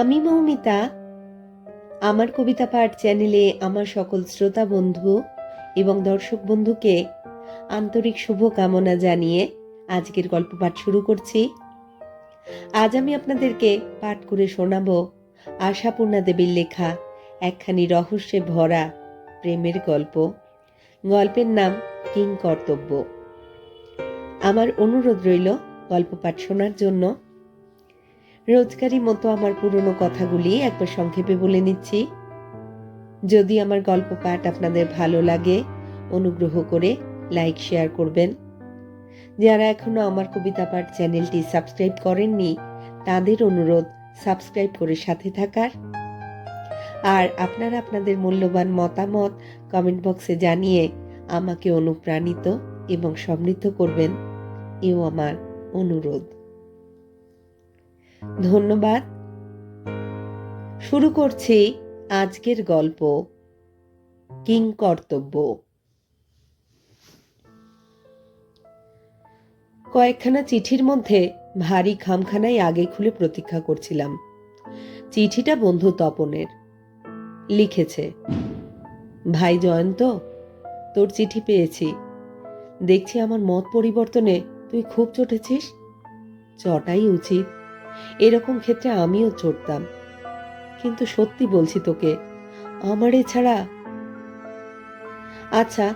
আমি মৌমিতা। আমার কবিতা পাঠ চ্যানেলে আমার সকল শ্রোতা বন্ধু এবং দর্শক বন্ধুকে আন্তরিক শুভকামনা জানিয়ে আজকের গল্প পাঠ শুরু করছি। আজ আমি আপনাদেরকে পাঠ করে শোনাব আশাপূর্ণা দেবীর লেখা একখানি রহস্যে ভরা প্রেমের গল্প। গল্পের নাম কিং কর্তব্য আমার অনুরোধ রইল গল্প পাঠ শোনার জন্য রোজকারই মতো আমার পুরনো কথাগুলি একবার সংক্ষেপে বলে নিচ্ছি। যদি আমার গল্প পাঠ আপনাদের ভালো লাগে, অনুগ্রহ করে লাইক, শেয়ার করবেন। যারা এখনও আমার কবিতা পাঠ চ্যানেলটি সাবস্ক্রাইব করেননি, তাদের অনুরোধ সাবস্ক্রাইব করে সাথে থাকার। আর আপনারা আপনাদের মূল্যবান মতামত কমেন্ট বক্সে জানিয়ে আমাকে অনুপ্রাণিত এবং সমৃদ্ধ করবেন, এও আমার অনুরোধ। ধন্যবাদ। শুরু করছি আজকের গল্প, কিং কর্তব্য। কয়েকখানা চিঠির মধ্যে ভারী খামখানাই আগে খুলে প্রতীক্ষা করছিলাম। চিঠিটা বন্ধু তপনের। লিখেছে, ভাই জয়ন্ত, তোর চিঠি পেয়েছি। দেখছি আমার মত পরিবর্তনে তুই খুব চটেছিস। চটাই উচিত। এরকম ক্ষেত্রে আমিও চড়তাম। কিন্তু সত্যি বলছি তোকে, আমার ছাড়া আচ্ছা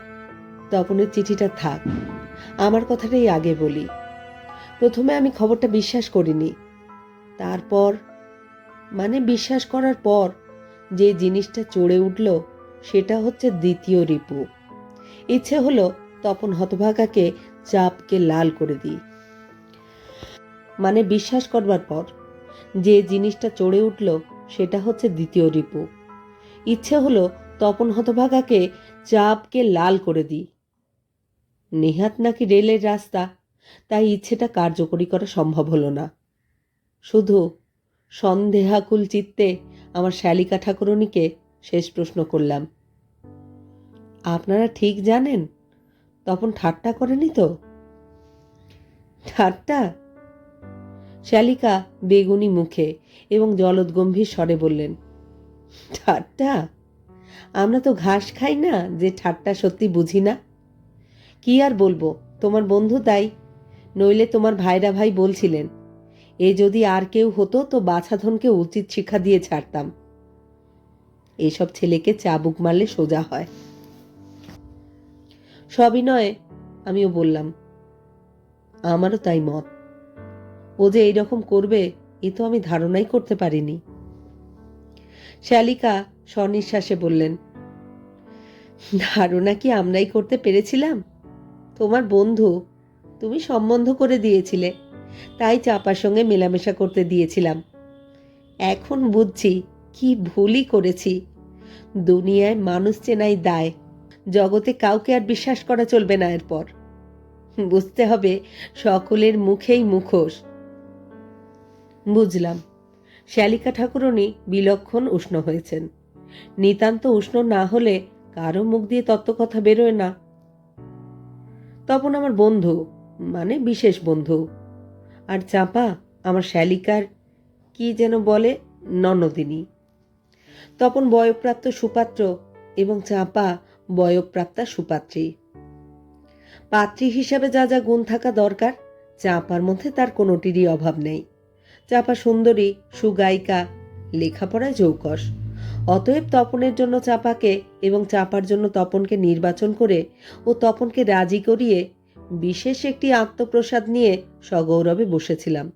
তপনের চিঠিটা থাক। আমার কথাটাই আগে বলি। প্রথমে আমি খবরটা বিশ্বাস করিনি। তারপর মানে বিশ্বাস করার পর, যে জিনিসটা চড়ে উঠল, সেটা হচ্ছে দ্বিতীয় রিপু। ইচ্ছে হলো তপন হতভাগাকে চাপকে লাল করে দিই। মানে বিশ্বাস করবার পর, যে জিনিসটা চড়ে উঠল সেটা হচ্ছে দ্বিতীয় রিপু। ইচ্ছে হলো তপন হতভাগাকে চাপকে লাল করে দিই। নেহাত নাকি রেলের রাস্তা, তাই ইচ্ছেটা কার্যকরী করা সম্ভব হলো না। শুধু সন্দেহাকুল চিত্তে আমার শ্যালিকা ঠাকুরনীকে শেষ প্রশ্ন করলাম। আপনারা ঠিক জানেন তখন ঠাট্টা করেনি তো? ঠাট্টা? শ্যালিকা বেগুনি মুখে এবং জলদগম্ভীর স্বরে বললেন, ঠাট্টা? আমরা তো ঘাস খাই না যে ঠাট্টা সত্যি বুঝি না। কি আর বলব, তোমার বন্ধু তাই। নইলে তোমার ভাইরা ভাই বলছিলেন, এ যদি আর কেউ হতো তো বাছাধনকে উচিত শিক্ষা দিয়ে ছাড়তাম। এসব ছেলেকে চাবুক মারলে সোজা হয়। সবই নয় আমিও বললাম, আমারও তাই মত। যে এইরকম করবে, এ তো আমি ধারণাই করতে পারিনি। শ্যালিকা স্বনিঃশ্বাসে বললেন, ধারণা কি আমরাই করতে পেরেছিলাম? তোমার বন্ধু, তুমি সম্বন্ধ করে দিয়েছিলে, তাই চাপার সঙ্গে মেলামেশা করতে দিয়েছিলাম। এখন বুঝছি কি ভুলই করেছি। দুনিয়ায় মানুষ চেনাই দায়, জগতে কাউকে আর বিশ্বাস করা চলবে না এরপর। বুঝতে হবে, সকলের মুখেই মুখোশ। বুঝলাম। শ্যালিকা ঠাকুরনি বিলক্ষণ উষ্ণ হয়েছেন। নিতান্ত উষ্ণ না হলে কারও মুখ দিয়ে তত্ত্বকথা বেরোয় না। তপন আমার বন্ধু মানে বিশেষ বন্ধু। আর চাপা আমার শ্যালিকার কি যেন বলে, ননদিনী। তপন বয়প্রাপ্ত সুপাত্র এবং চাপা বয়প্রাপ্তা সুপাত্রী। পাত্রী হিসাবে যা যা গুণ থাকা দরকার, চাপার মধ্যে তার কোনোটিরই অভাব নেই। চাপা সুন্দরী, সুগায়িকা লেখাপড়ায় যৌকস অতএব তপনের জন্য চাপাকে এবং চাপার জন্য তপনকে নির্বাচন করে ও তপনকে রাজি করিয়ে বিশেষ একটি আত্মপ্রসাদ নিয়ে সগৌরবে বসেছিলাম।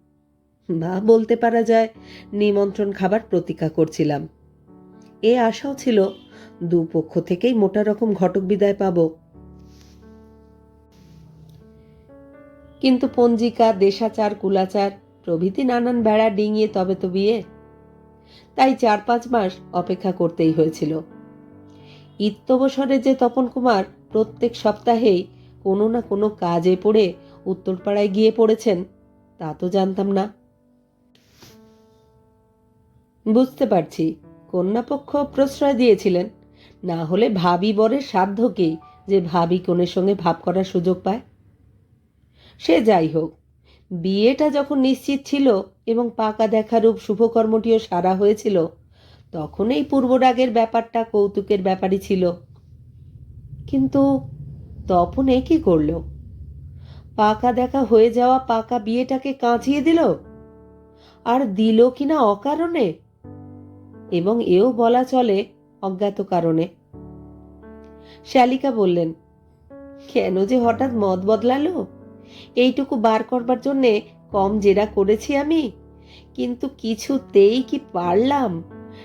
বা বলতে পারা যায়, নিমন্ত্রণ খাবার প্রতীক্ষা করছিলাম। এ আশাও ছিল, দুপক্ষ থেকেই মোটা রকম ঘটক বিদায় পাব। কিন্তু পঞ্জিকা, দেশাচার, কুলাচার প্রভৃতি নানান বেড়া ডিঙিয়ে তবে তো বিয়ে। তাই চার পাঁচ মাস অপেক্ষা করতেই হয়েছিল। ইত্যবসরে যে তপন কুমার প্রত্যেক সপ্তাহেই কোনো না কোনো কাজে পড়ে উত্তরপাড়ায় গিয়ে পড়েছেন, তা তো জানতাম না। বুঝতে পারছি, কন্যাপক্ষ প্রশ্রয় দিয়েছিলেন, না হলে ভাবি বরের সাধ্য কি যে ভাবি কনের সঙ্গে ভাব করার সুযোগ পায়? সে যাই হোক বিয়েটা যখন নিশ্চিত ছিল এবং পাকা দেখারূপ শুভকর্মটিও সারা হয়েছিল তখন এই পূর্বরাগের ব্যাপারটা কৌতুকের ব্যাপারই ছিল। কিন্তু তপন এ কি করল? পাকা দেখা হয়ে যাওয়া পাকা বিয়েটাকে কাঁচিয়ে দিল? আর দিল কিনা অকারণে? এবং এও বলা চলে অজ্ঞাত কারণে। শালিকা বললেন, কেন যে হঠাৎ মত বদলালো? এইটুকু বার করবার জন্যে কম জেরা করেছি আমি। কিন্তু কিছুতেই কি পারলাম?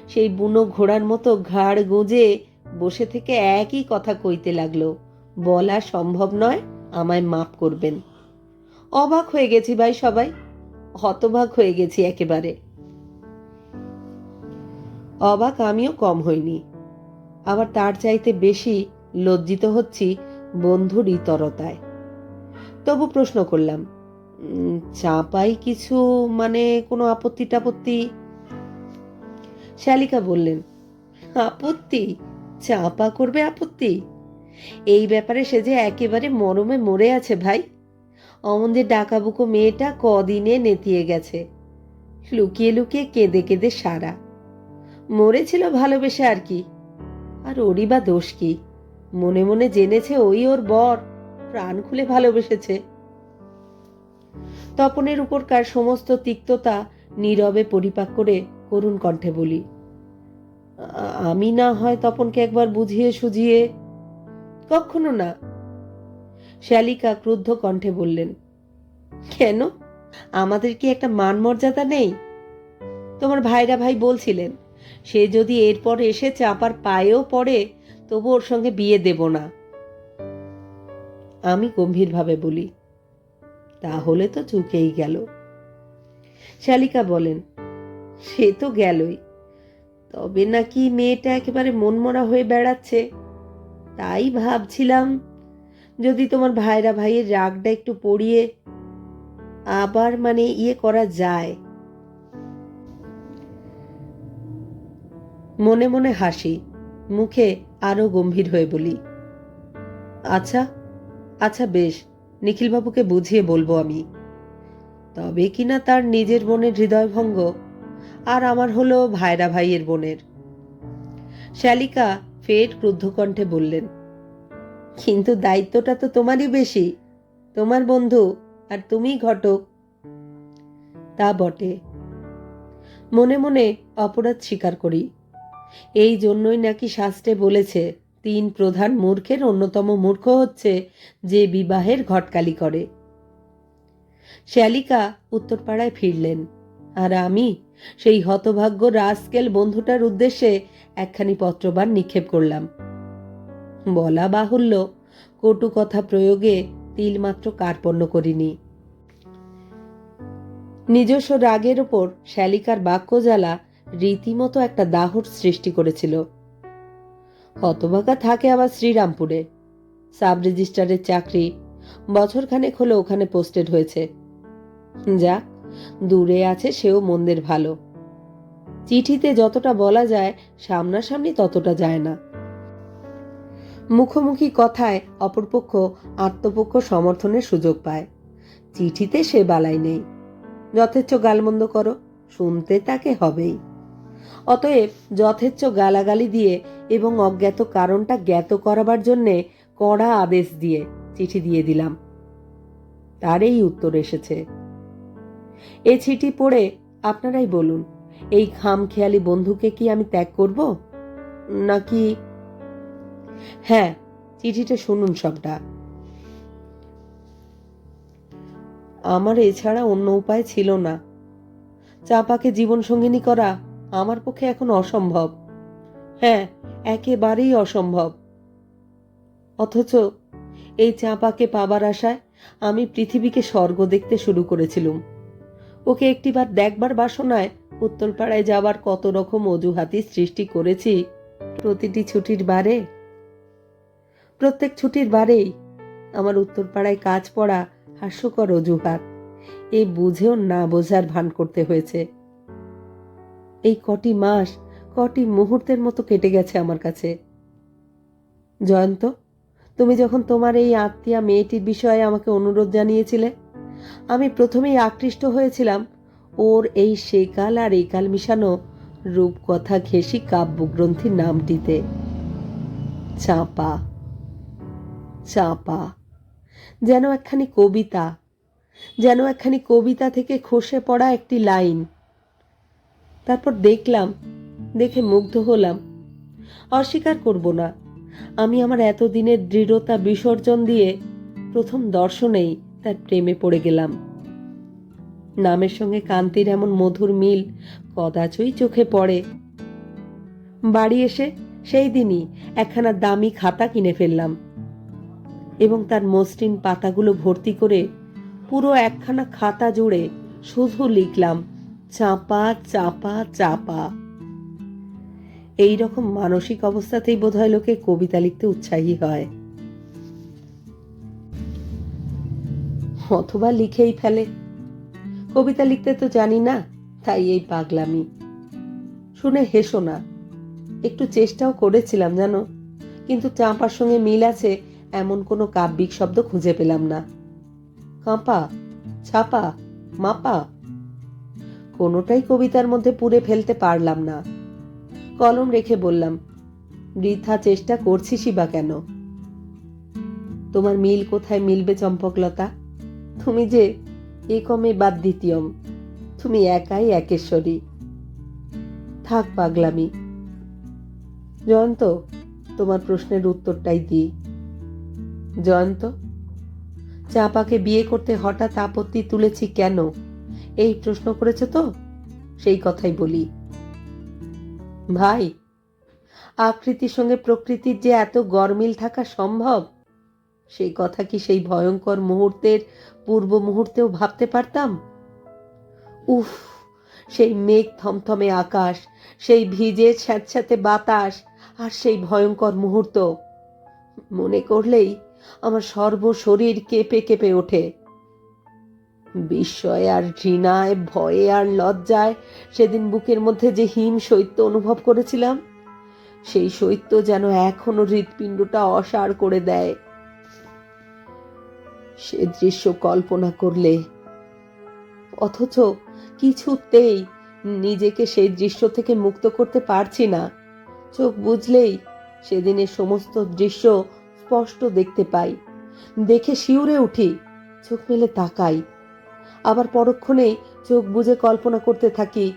সেই বুনো ঘোড়ার মতো ঘাড় গুঁজে বসে থেকে একই কথা কইতে লাগল। বলা সম্ভব নয়, আমায় মাফ করবেন। অবাক হয়ে গেছি ভাই সবাই। হতবাক হয়ে গেছি একেবারে। অবাক আমিও কম হইনি। আবার তার চাইতে বেশি লজ্জিত হচ্ছি বন্ধুর ইতরতায়। তবু প্রশ্ন করলাম "উম, চাপাই কিছু মানে কোনো আপত্তি টাপত্তি? শালিকা বললেন আপত্তি? চাপা করবে আপত্তি? এই ব্যাপারে সে যে একেবারে মরমে মরে আছে ভাই। অমন যে ডাকাবুকো মেয়েটা কদিনে নেতিয়ে গেছে। লুকিয়ে লুকিয়ে কেঁদে কেঁদে সারা। মরেছিল ভালোবেসে আর কি। আর ওরই বা দোষ কি? মনে মনে জেনেছে ওই ওর বর। প্রাণ খুলে ভালোবেসেছে। তপনের উপরকার সমস্ত তিক্ততা নীরবে পরিপাক করে করুণ কণ্ঠে বলি, আমি না হয় তপনকে একবার বুঝিয়ে সুঝিয়ে কখনো না? শালিকা ক্রুদ্ধ কণ্ঠে বললেন, কেন? আমাদের কি একটা মান মর্যাদা নেই? তোমার ভাইরা ভাই বলছিলেন, সে যদি এরপর এসে চাপার পায়েও পড়ে, তবু ওর সঙ্গে বিয়ে দেব না। আমি গম্ভীরভাবে বলি, তাহলে তো চুকেই গেল। শালিকা বলেন, সে তো গেলই। তবে নাকি মেয়েটা একেবারে মনমরা হয়ে বেড়াচ্ছে? তাই ভাবছিলাম, যদি তোমার ভাইরা ভাইয়ের রাগটা একটু পড়িয়ে আবার মানে ইয়ে করা যায়। মনে মনে হাসি, মুখে আরও গম্ভীর হয়ে বলি আচ্ছা আচ্ছা বেশ, নিখিলবাবুকে বুঝিয়ে বলব আমি। তবে কিনা তার নিজের বোনের হৃদয়ভঙ্গ, আর আমার হলো ভাইরা ভাইয়ের বোনের। শালিকা ফের ক্রুদ্ধ কণ্ঠে বললেন, কিন্তু দায়িত্বটা তো তোমারই বেশি, তোমার বন্ধু আর তুমিই ঘটক। তা বটে। মনে মনে অপরাধ স্বীকার করি। এই জন্যই নাকি শাস্ত্রে বলেছে তিন প্রধান মূর্খের অন্যতম মূর্খ হচ্ছে যে বিবাহের ঘটকালি করে। শ্যালিকা উত্তরপাড়ায় ফিরলেন আর আমি সেই হতভাগ্য রাস্কেল বন্ধুটার উদ্দেশ্যে একখানি পত্রবার নিক্ষেপ করলাম। বলা বাহুল্য কটু কথা প্রয়োগে তিলমাত্র কার্পণ্য করিনি। নিজস্ব রাগের ওপর শ্যালিকার বাক্যজ্বালা রীতিমতো একটা দাহর সৃষ্টি করেছিল। হতভাগা থাকে আবার শ্রীরামপুরে। সাব রেজিস্ট্রারের চাকরি বছরখানেক হলো ওখানে পোস্টেড হয়েছে। যাক, দূরে আছে সেও মন্দের ভালো। চিঠিতে যতটা বলা যায়, সামনাসামনি ততটা যায় না। মুখোমুখি কথায় অপরপক্ষ আত্মপক্ষ সমর্থনের সুযোগ পায়। চিঠিতে সে বালাই নেই। যথেচ্ছ গালমন্দ করো, শুনতে তাকে হবেই। অতএব যথেচ্ছ গালাগালি দিয়ে এবং অজ্ঞাত কারণটা জ্ঞাত করাবার জন্যে কড়া আদেশ দিয়ে চিঠি দিয়ে দিলাম। তার এই উত্তর এসেছে। এ চিঠি পড়ে আপনারাই বলুন, এই খামখেয়ালি বন্ধুকে কি আমি ত্যাগ করব? নাকি হ্যাঁ চিঠিটা শুনুন সবটা। আমার এছাড়া অন্য উপায় ছিল না। চাপাকে জীবনসঙ্গিনী করা আমার পক্ষে এখন অসম্ভব। হ্যাঁ একেবারেই অসম্ভব। অথচ এই চাপাকে পাবার আশায় আমি পৃথিবীকে স্বর্গ দেখতে শুরু করেছিলুম। ওকে একটিবার দেখবার বাসনায় উত্তরপাড়ায় যাবার কত রকম অজুহাতি সৃষ্টি করেছি প্রতিটি ছুটির বারে। প্রত্যেক ছুটির বারেই আমার উত্তরপাড়ায় কাজ পড়া হাস্যকর অজুহাত, এই বুঝেও না বোঝার ভান করতে হয়েছে। এই কটি মাস কটি মুহূর্তের মতো কেটে গেছে আমার কাছে। জয়ন্ত, তুমি যখন তোমার এই আত্মীয়া মেয়েটির বিষয়ে আমাকে অনুরোধ জানিয়েছিলে, আমি প্রথমেই আকৃষ্ট হয়েছিলাম, ওর এই সেকাল আর একাল মিশানো রূপকথা ঘেঁষি কাব্যগ্রন্থির নামটিতে। চাঁপা চাঁপা, যেন একখানি কবিতা, যেন একখানি কবিতা থেকে খসে পড়া একটি লাইন। তারপর দেখলাম দেখে মুগ্ধ হলাম। অস্বীকার করব না। আমি আমার এতদিনের দৃঢ়তা বিসর্জন দিয়ে প্রথম দর্শনেই তার প্রেমে পড়ে গেলাম। নামের সঙ্গে কান্তির এমন মধুর মিল কদাচই চোখে পড়ে। বাড়ি এসে সেই দিনই একখানা দামি খাতা কিনে ফেললাম এবং তার মসৃণ পাতাগুলো ভর্তি করে পুরো একখানা খাতা জুড়ে শুধু লিখলাম, চাপা চাপা চাপা। এই রকম মানসিক অবস্থাতেই বোধহয় লোকে কবিতা লিখতে উৎসাহী হয়। অথবা লিখেই ফেলে। কবিতা লিখতে তো জানি না, তাই এই পাগলামি। শুনে হেসো না। একটু চেষ্টাও করেছিলাম জানো, কিন্তু চাঁপার সঙ্গে মিল আছে এমন কোনো কাব্যিক শব্দ খুঁজে পেলাম না। কাঁপা, ছাপা, মাপা। কোনোটাই কবিতার মধ্যে পুরে ফেলতে পারলাম না। কলম রেখে বললাম, বৃথা চেষ্টা করছিসই বা কেন? তোমার মিল কোথায় মিলবে চম্পকলতা? তুমি যে একমে বাদ দ্বিতীয়ম, তুমি একাই একেশ্বরী। থাক পাগলামি। জয়ন্ত, তোমার প্রশ্নের উত্তরটাই দিই। জয়ন্ত, চাপাকে বিয়ে করতে হঠাৎ আপত্তি তুলেছি কেন? এই প্রশ্ন করেছে তো? সেই কথাই বলি। ভাই, আকৃতির সঙ্গে প্রকৃতির যে এত গরমিল থাকা সম্ভব, সেই কথা কি সেই ভয়ঙ্কর মুহূর্তের পূর্ব মুহূর্তেও ভাবতে পারতাম? উফ, সেই মেঘ থমথমে আকাশ, সেই ভিজে স্যাঁতস্যাঁতে বাতাস আর সেই ভয়ঙ্কর মুহূর্ত, মনে করলেই আমার সর্বশরীর কেঁপে কেঁপে ওঠে। বিস্ময় আর ঘৃণায়, ভয়ে আর লজ্জায় সেদিন বুকের মধ্যে যে হিম শৈত্য অনুভব করেছিলাম, সেই শৈত্য যেন এখনও হৃৎপিণ্ডটা অসাড় করে দেয়। সে দৃশ্য কল্পনা করলে, অথচ কিছুতেই নিজেকে সেই দৃশ্য থেকে মুক্ত করতে পারছি না। চোখ বুঝলেই সেদিনের সমস্ত দৃশ্য স্পষ্ট দেখতে পাই। দেখে শিউরে উঠি, চোখ মেলে তাকাই। আবার পরক্ষণেই চোখ বুঝে কল্পনা করতে থাকি,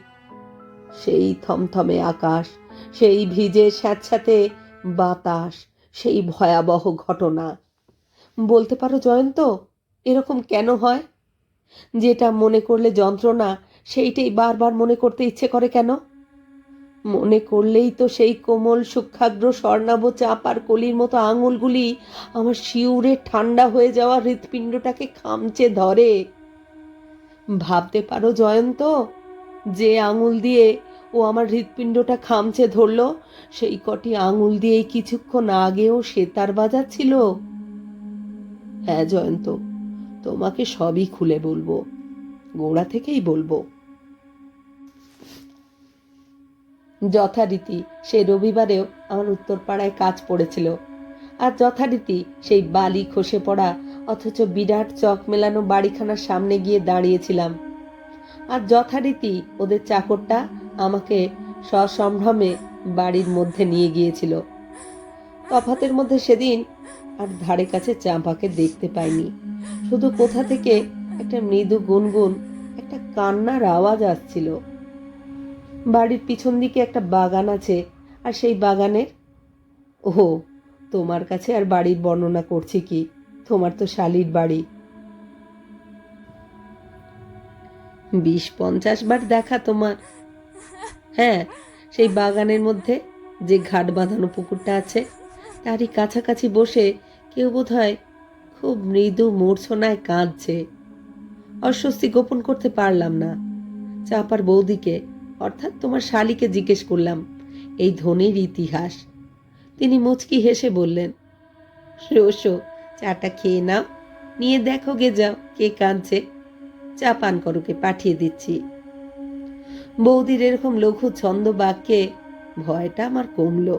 সেই থমথমে আকাশ, সেই ভিজে স্যাঁতস্যাঁতে বাতাস, সেই ভয়াবহ ঘটনা। বলতে পারো জয়ন্ত, এরকম কেন হয়? যেটা মনে করলে যন্ত্রণা, সেইটাই বারবার মনে করতে ইচ্ছে করে কেন? মনে করলেই তো সেই কোমল, সূক্ষাগ্র, স্বর্ণাভ চাপ আর কলির মতো আঙুলগুলি আমার শিউরে ঠান্ডা হয়ে যাওয়া হৃৎপিণ্ডটাকে খামচে ধরে। ভাবতে পারো জয়ন্ত, যে আঙুল দিয়ে ও আমার হৃৎপিণ্ডটা খামছে ধরলো, সেই কটি আঙুল দিয়েই কিছুক্ষণ আগেও সেতার বাজাচ্ছিল হ্যাঁ জয়ন্ত, তোমাকে সবই খুলে বলব, গোড়া থেকেই বলব। যথারীতি সে রবিবারেও আমার উত্তরপাড়ায় কাজ পড়েছিল, আর যথারীতি সেই বালি খসে পড়া অথচ বিরাট চক মেলানো বাড়িখানার সামনে গিয়ে দাঁড়িয়েছিলাম। আর যথারীতি ওদের চাকরটা আমাকে সসম্ভ্রমে বাড়ির মধ্যে নিয়ে গিয়েছিল। তফাতের মধ্যে সেদিন আর ধারে কাছে চাঁপাকে দেখতে পাইনি। শুধু কোথা থেকে একটা মৃদু গুনগুন, একটা কান্নার আওয়াজ আসছিল। বাড়ির পিছন দিকে একটা বাগান আছে, আর সেই বাগানের, ওহো, তোমার কাছে আর বাড়ির বর্ণনা করছি কি? তোমার তো শালির বাড়ি। বিশ পঞ্চাশ বার দেখা তোমার। হ্যাঁ সেই বাগানের মধ্যে যে ঘাট বাঁধানো পুকুরটা আছে, তারই কাছাকাছি বসে কেউ বোধ হয় খুব মৃদু মূর্ছনায় কাঁদছে। অস্বস্তি গোপন করতে পারলাম না। চাপার বৌদিকে, অর্থাৎ তোমার শালিকে জিজ্ঞেস করলাম, এই ধনির ইতিহাস। তিনি মুচকি হেসে বললেন রোসো চাটা খেয়ে নাও। নিয়ে দেখো গে যাও কে কাঁদছে। চা পান করোকে পাঠিয়ে দিচ্ছি। বৌদির এরকম লঘু ছন্দ বাক্যে ভয়টা আমার কমলো।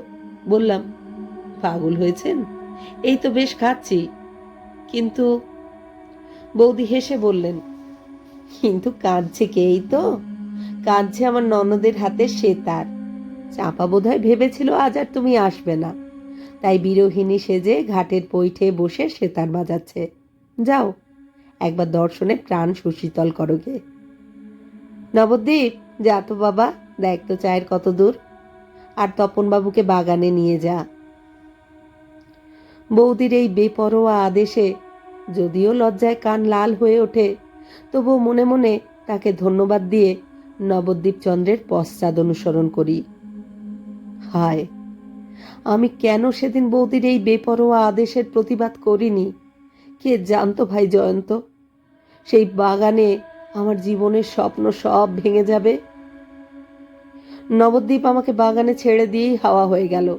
বললাম, পাগল হয়েছেন? এই তো বেশ খাচ্ছি। কিন্তু বৌদি হেসে বললেন, কিন্তু কাঁদছে কে এই তো? কাঁদছে আমার ননদের হাতে সে তার। চাপা বোধহয় ভেবেছিল আজ আর তুমি আসবে না। তাই বিরোহিণী সেজে ঘাটের পৈঠে বসে সেতার বাজাচ্ছে। যাও, একবার দর্শনে প্রাণ সুশীতল করো গে। নবদ্বীপ, যা তো বাবা, দেখ তো চায়ের কত দূর। আর তপনবাবুকে বাগানে নিয়ে যা। বৌদির এই বেপরোয়া আদেশে যদিও লজ্জায় কান লাল হয়ে ওঠে, তবুও মনে মনে তাকে ধন্যবাদ দিয়ে নবদ্বীপ চন্দ্রের পশ্চাদ অনুসরণ করি। হায় আমি কেন সেদিন বৌদির এই বেপরোয়া আদেশের প্রতিবাদ করিনি? কে জানতো ভাই জয়ন্ত? সেই বাগানে আমার জীবনের স্বপ্ন সব ভেঙে যাবে? নবদ্বীপ আমাকে বাগানে ছেড়ে দিয়েই হাওয়া হয়ে গেল।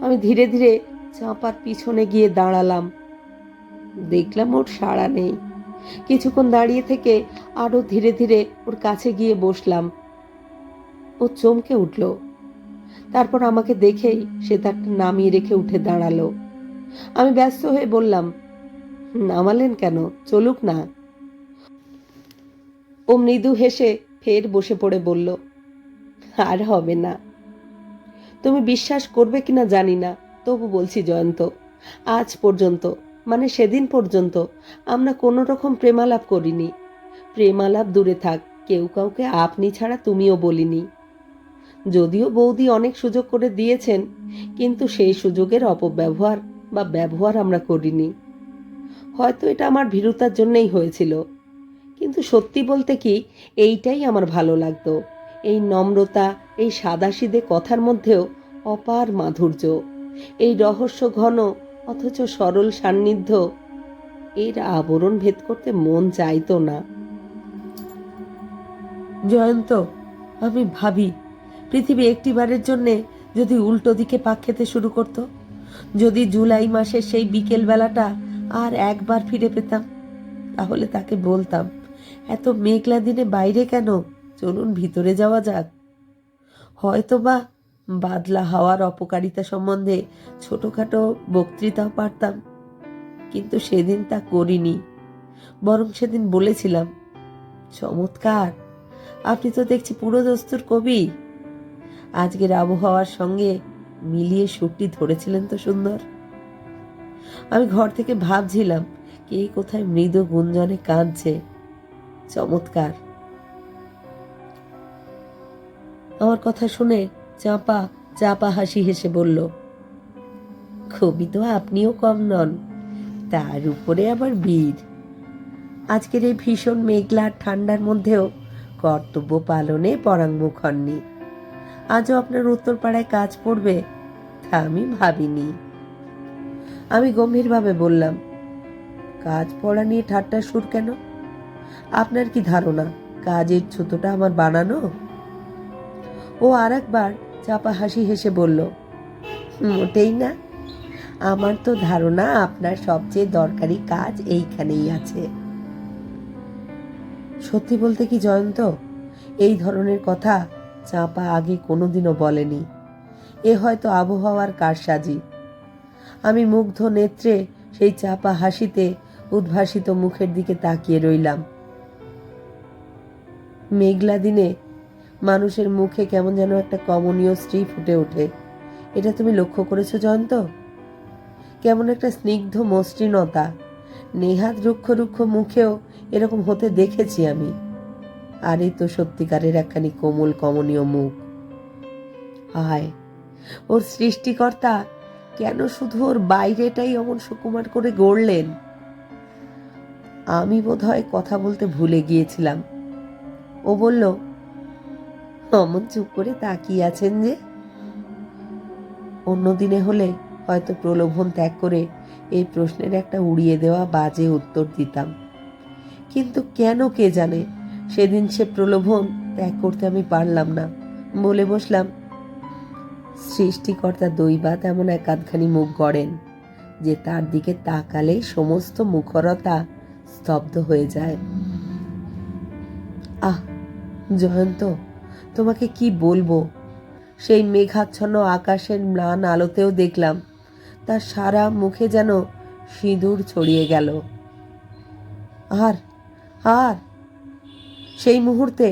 আমি ধীরে ধীরে চাঁপার পিছনে গিয়ে দাঁড়ালাম। দেখলাম ওর সাড়া নেই। কিছুক্ষণ দাঁড়িয়ে থেকে আরও ধীরে ধীরে ওর কাছে গিয়ে বসলাম। ও চমকে উঠল। তারপর আমাকে দেখেই সে তারটা নামিয়ে রেখে উঠে দাঁড়াল। আমি ব্যস্ত হয়ে বললাম, নামালেন কেন? চলুক না। ও মৃদু হেসে ফের বসে পড়ে বলল, আর হবে না। তুমি বিশ্বাস করবে কিনা জানি না, তবু বলছি জয়ন্ত, আজ পর্যন্ত মানে সেদিন পর্যন্ত, আমরা কোনো রকম প্রেমালাপ করিনি। প্রেমালাপ দূরে থাক, কেউ কাউকে আপনি ছাড়া তুমিও বলিনি। যদিও বৌদি অনেক সুযোগ করে দিয়েছেন, কিন্তু সেই সুযোগের অপব্যবহার বা ব্যবহার আমরা করিনি। হয়তো এটা আমার ভীরুতার জন্যেই হয়েছিল। কিন্তু সত্যি বলতে কি, এইটাই আমার ভালো লাগতো। এই নম্রতা, এই সাদাসিদে কথার মধ্যেও অপার মাধুর্য। এই রহস্য ঘন, অথচ সরল সান্নিধ্য। এর আবরণ ভেদ করতে মন চাইতো না। জয়ন্ত, আমি ভাবি পৃথিবী একটিবারের জন্যে যদি উল্টো দিকে পাক খেতে শুরু করত, যদি জুলাই মাসের সেই বিকেল বেলাটা আর একবার ফিরে পেতাম, তাহলে তাকে বলতাম, এত মেঘলা দিনে বাইরে কেন? চলুন ভিতরে যাওয়া যাক। হয়তো বা বাদলা হাওয়ার অপকারিতা সম্বন্ধে ছোটখাটো বক্তৃতাও পারতাম, কিন্তু সেদিন তা করিনি, বরং সেদিন বলেছিলাম, চমৎকার, আপনি তো দেখছি পুরো দস্তুর কবি। আজকের আবহাওয়ার সঙ্গে মিলিয়ে সুরটি ধরেছিলেন তো সুন্দর। আমি ঘর থেকে ভাবছিলাম, কে কোথায় মৃদু গুঞ্জনে কাঁদছে। চমৎকার। আমার কথা শুনে চাপা চাপা হাসি হেসে বলল কবি তো আপনিও কম নন, তার উপরে আবার বীর। আজকের এই ভীষণ মেঘলা ঠান্ডার মধ্যেও কর্তব্য পালনে পরাঙ্গমুখ হননি। আজও আপনার উত্তরপাড়ায় কাজ পড়বে তা আমি ভাবিনি। আমি গম্ভীরভাবে বললাম, কাজ পড়া নিয়ে ঠাট্টা সুর কেন? আপনার কি ধারণা, কাজের ছুতোটা আমার বানানো? ও আর একবার চাপা হাসি হেসে বলল, মোটেই না। আমার তো ধারণা, আপনার সবচেয়ে দরকারি কাজ এইখানেই আছে। সত্যি বলতে কি জয়ন্ত, এই ধরনের কথা চাপা আগে কোনোদিনও বলেনি। এ হয়তো আবহাওয়ার কারসাজি। আমি মুগ্ধ নেত্রে সেই চাপা হাসিতে উদ্ভাসিত মুখের দিকে তাকিয়ে রইলাম। মেঘলা দিনে মানুষের মুখে কেমন যেন একটা কমনীয় স্ত্রী ফুটে ওঠে। এটা তুমি লক্ষ্য করেছ, জয়ন্ত? কেমন একটা স্নিগ্ধ মসৃণতা। নেহাত রুক্ষ রুক্ষ মুখেও এরকম হতে দেখেছি আমি। আর এই তো সত্যিকারের একখানি কোমল কমনীয় মুখ। হায়, ওর সৃষ্টিকর্তা কেন শুধু ওর বাইরেটাই অমন সুকুমার করে গড়লেন? আমি বোধহয় কথা বলতে ভুলে গিয়েছিলাম। ও বলল, অমন চুপ করে তাকিয়ে আছেন যে? অন্য দিনে হলে হয়তো প্রলোভন ত্যাগ করে এই প্রশ্নের একটা উড়িয়ে দেওয়া বাজে উত্তর দিতাম। কিন্তু কেন কে জানে? সেদিন সে প্রলোভন ত্যাগ করতে আমি পারলাম না। বলে বসলাম, সৃষ্টিকর্তা দৈবাত এমন এক আধখানি মুখ গড়েন, যে তার দিকে তাকালেই সমস্ত মুখরতা স্তব্ধ হয়ে যায়। আহ, জয়ন্ত, তোমাকে কি বলব? সেই মেঘাচ্ছন্ন আকাশের ম্লান আলোতেও দেখলাম, তার সারা মুখে যেন সিঁদুর ছড়িয়ে গেল। আর আর সেই মুহূর্তে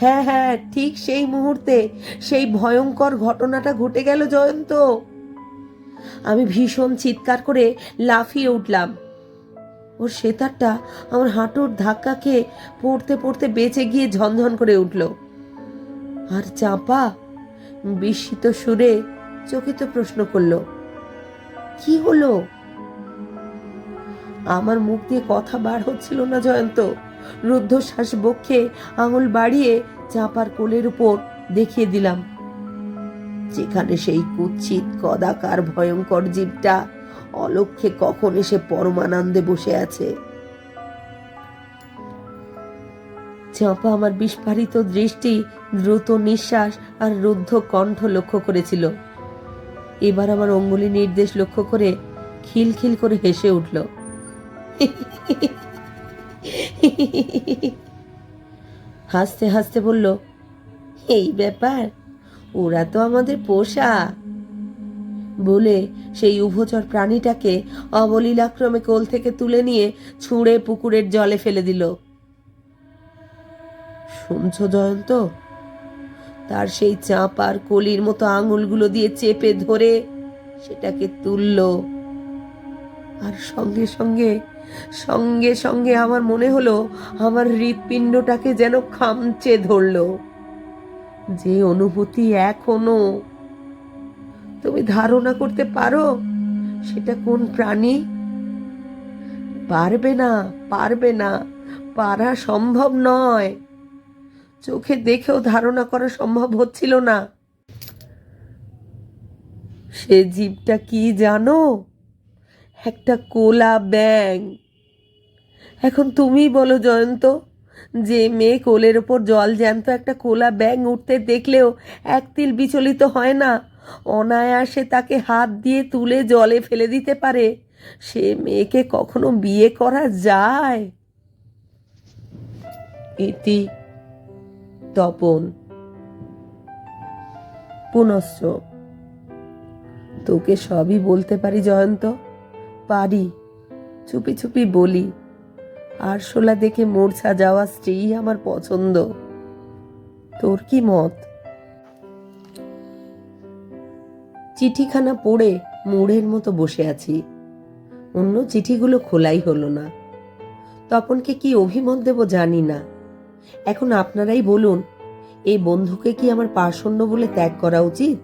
হ্যাঁ হ্যাঁ ঠিক সেই মুহূর্তে সেই ভয়ঙ্কর ঘটনাটা ঘটে গেল জয়ন্ত। আমি ভীষণ চিৎকার করে লাফিয়ে উঠলাম। ওর সেতারটা আমার হাঁটুর ধাক্কা খেয়ে পড়তে পড়তে বেঁচে গিয়ে ঝনঝন করে উঠল। আর চাপা, বিস্মিত সুরে চকিত প্রশ্ন করল, কি হলো? আমার মুখ দিয়ে কথা বার হচ্ছিল না জয়ন্ত। রুদ্ধশ্বাস বক্ষে আঙুল বাড়িয়ে চাপার কোলের উপর দেখিয়ে দিলাম, যেখানে সেই কুৎসিত কদাকার ভয়ঙ্কর জীবটা অলক্ষে কখন এসে পরমানন্দে বসে আছে? চাঁপা আমার বিস্ফারিত দৃষ্টি, দ্রুত নিঃশ্বাস আর রুদ্ধ কণ্ঠ লক্ষ্য করেছিল। এবার আমার অঙ্গুলি নির্দেশ লক্ষ্য করে খিলখিল করে হেসে উঠল হাসতে হাসতে বলল, এই ব্যাপার, ওরা তো আমাদের পোষা। বলে সেই উভচর প্রাণীটাকে অবলীলাক্রমে কোল থেকে তুলে নিয়ে ছুঁড়ে পুকুরের জলে ফেলে দিল। শুনছো জয়ন্ত, তার সেই চাপ আর কলির মতো আঙুলগুলো দিয়ে চেপে ধরে সেটাকে তুলল। আর সঙ্গে সঙ্গে সঙ্গে সঙ্গে আমার মনে হলো আমার হৃৎপিণ্ডটাকে যেন খামচে ধরলো। যে অনুভূতি এখনও তুমি ধারণা করতে পারো সেটা কোন প্রাণী? পারবে না পারবে না, পারা সম্ভব নয়। চোখে দেখেও ধারণা করা সম্ভব হচ্ছিল না। সে জীবটা কি জানো? একটা কোলা ব্যাং এখন তুমি বলো, জয়ন্ত, যে মেয়ে কোলের ওপর জল জ্যান্ত একটা কোলা ব্যাং উঠতে দেখলেও এক তিল বিচলিত হয় না। অনায়াসে তাকে হাত দিয়ে তুলে জলে ফেলে দিতে পারে। সে মেয়েকে কখনো বিয়ে করা যায়? ইতি তপন। পুনশ্চ। তোকে সবই বলতে পারি, জয়ন্ত। পারি। চুপি চুপি বলি। আরশোলা দেখে মূর্ছা যাওয়া স্ত্রী আমার পছন্দ। তোর কি মত? চিঠিখানা পড়ে মোড়ের মতো বসে আছি। অন্য চিঠিগুলো খোলাই হলো না। তপনকে কি অভিমত দেব জানি না। এখন আপনারাই বলুন, এই বন্ধুকে কি আমার পার্শ্বন্য বলে ত্যাগ করা উচিত?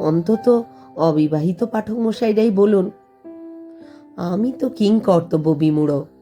অন্তত অবিবাহিত পাঠক মশাইরাই বলুন। আমি তো কিং কর্তব্য বিমূঢ়